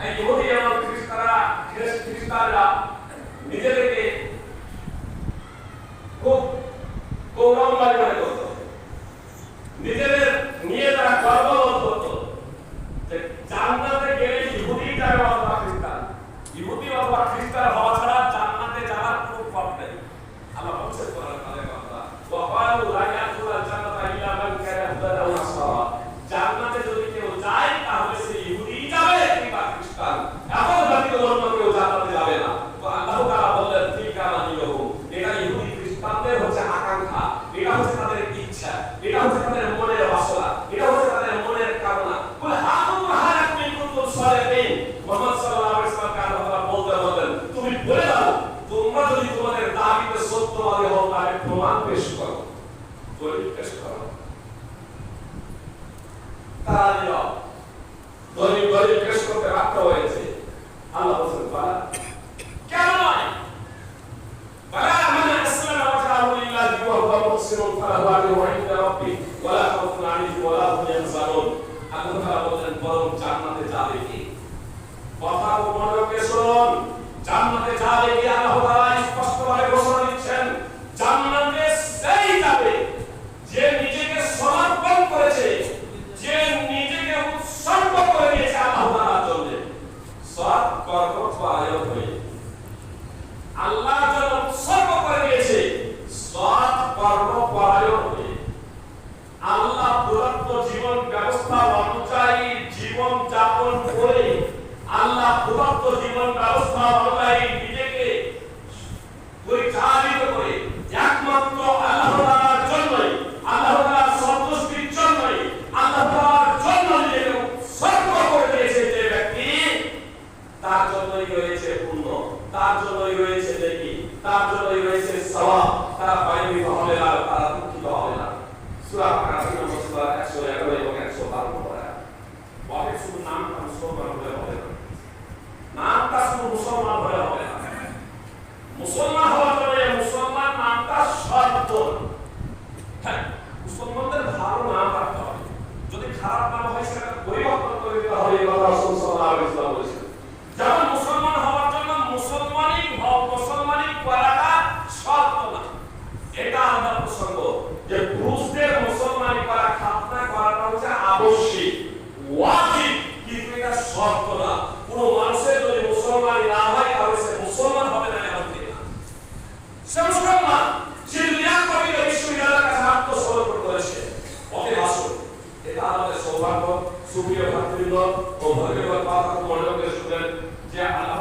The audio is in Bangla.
ಯಹೂದಿಯವರು ಕ್ರಿಸ್ತರ ಕ್ರಿಸ್ತಾರರ ನಿಜರಿಗೆ ಗೌರವ ಮಾಡಿಕೊಂಡು ನಿಜವೇ আকাঙ্ক্ষা এটা হচ্ছে তাদের ইচ্ছা, এটা হচ্ছে তাদের মনের বাসনা, এটা হচ্ছে তাদের মনের কামনা। বলে হাতু হারাক মিন কুনতুম সালিহিন। মুহাম্মদ সাল্লাল্লাহু আলাইহি ওয়াসাল্লাম আল্লাহ তাআলা বলতে বলেন তুমি বলে দাও, তোমরা যদি তোমাদের দাবিতে সত্যবাদী হও, তাহলে প্রমাণ পেশ করো, দলিল পেশ করো। তারা দিল দলিল দলিল পেশ করতে বাধ্য হয়েছে। আল্লাহ বলছেন আজরুহু ইনদা রাব্বিহ ওয়া লা খাউফুন আলাইহিম ওয়া লা হুম ইয়াহজানুন আল্লাহ তাআলা বলেন বরং জান্নাতে যাবে কি? কথা মনোযোগে শুনুন। জান্নাতে যাবে কি? আল্লাহ তাআলা স্পষ্টভাবে ঘোষণা দিচ্ছেন, জান্নাতে সেই যাবে যে নিজেকে সমর্পণ করেছে, যে নিজেকে উৎসর্গ করে দিয়েছে আল্লাহ তাআলার জন্য। সৎ কর্ম পরায়ণ হয়ে। আল্লাহর জন্য উৎসর্গ করে দিয়েছে সৎ কর্ম পরায়ণ হয়ে আল্লাহ প্রদত্ত জীবন ব্যবস্থা অনুযায়ী জীবন যাপন করে আল্লাহ প্রদত্ত জীবন ব্যবস্থা অনুযায়ী নিজেকে পরিচালিত করে। একমাত্র আল্লাহ তার জন্যই রয়েছে তার জন্যই তার তারা হবে না, তারা দুঃখিত হবে না। নম্বর সূরা 111 এবং 112 নম্বর আয়াত বলে শুধু নামটা মুসলমান হলে হবে না নামটা শুধু মুসলমান হলে হবে না মুসলমান হওয়ার জন্য মুসলমান নামটা শর্ত মুসলমানদের ভালো নাম রাখতে হবে যদি খারাপ নাম হয় সেটা পরিবর্তন করে দিতে হবে কথা রাসূল সাল্লাল্লাহু আলাইহি যদি না হয় তাহলে সে মুসলমান হবে না এমন দিন। সে সে দুনিয়া কবি বিশ্ববিদ্যালয়ের কাছে মাত্র করেছে। অতি আসুন এটা আমাদের সৌভাগ্য, সুপ্রিয় ভাতৃবৃন্দ ও ভগবান পাঠক মনে করে যে আল্লাহ